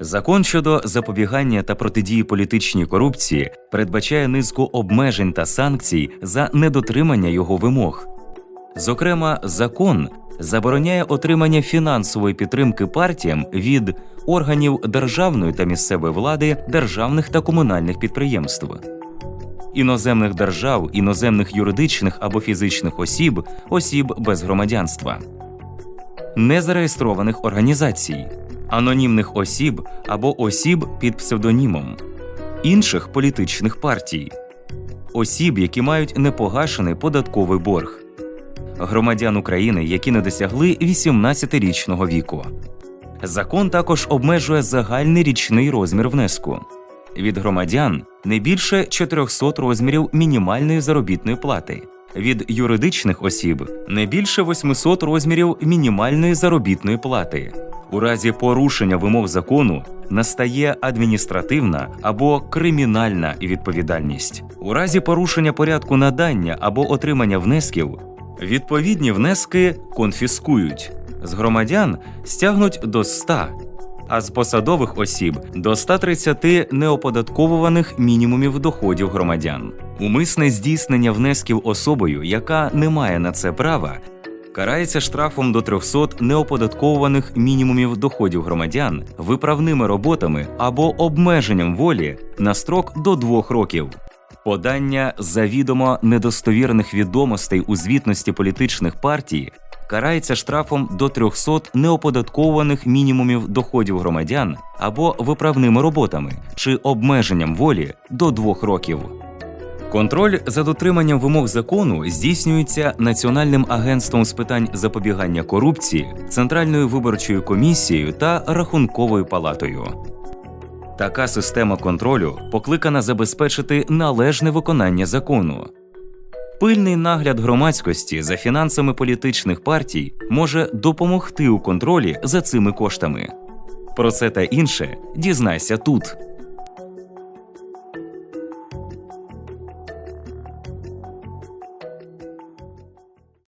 Закон щодо запобігання та протидії політичній корупції передбачає низку обмежень та санкцій за недотримання його вимог. Зокрема, закон забороняє отримання фінансової підтримки партіям від органів державної та місцевої влади, державних та комунальних підприємств, іноземних держав, іноземних юридичних або фізичних осіб, осіб без громадянства, незареєстрованих організацій, анонімних осіб або осіб під псевдонімом, інших політичних партій, осіб, які мають непогашений податковий борг громадян України, які не досягли 18-річного віку. Закон також обмежує загальний річний розмір внеску від громадян не більше 400 розмірів мінімальної заробітної плати, від юридичних осіб не більше 800 розмірів мінімальної заробітної плати. У разі порушення вимог закону настає адміністративна або кримінальна відповідальність. У разі порушення порядку надання або отримання внесків Відповідні внески конфіскують, з громадян стягнуть до 100, а з посадових осіб до 130 неоподатковуваних мінімумів доходів громадян. Умисне здійснення внесків особою, яка не має на це права, карається штрафом до 300 неоподатковуваних мінімумів доходів громадян, виправними роботами або обмеженням волі на строк до 2 років. Подання завідомо недостовірних відомостей у звітності політичних партій карається штрафом до 300 неоподатковуваних мінімумів доходів громадян або виправними роботами чи обмеженням волі до 2 років. Контроль за дотриманням вимог закону здійснюється Національним агентством з питань запобігання корупції, Центральною виборчою комісією та Рахунковою палатою. Така система контролю покликана забезпечити належне виконання закону. Пильний нагляд громадськості за фінансами політичних партій може допомогти у контролі за цими коштами. Про це та інше дізнайся тут.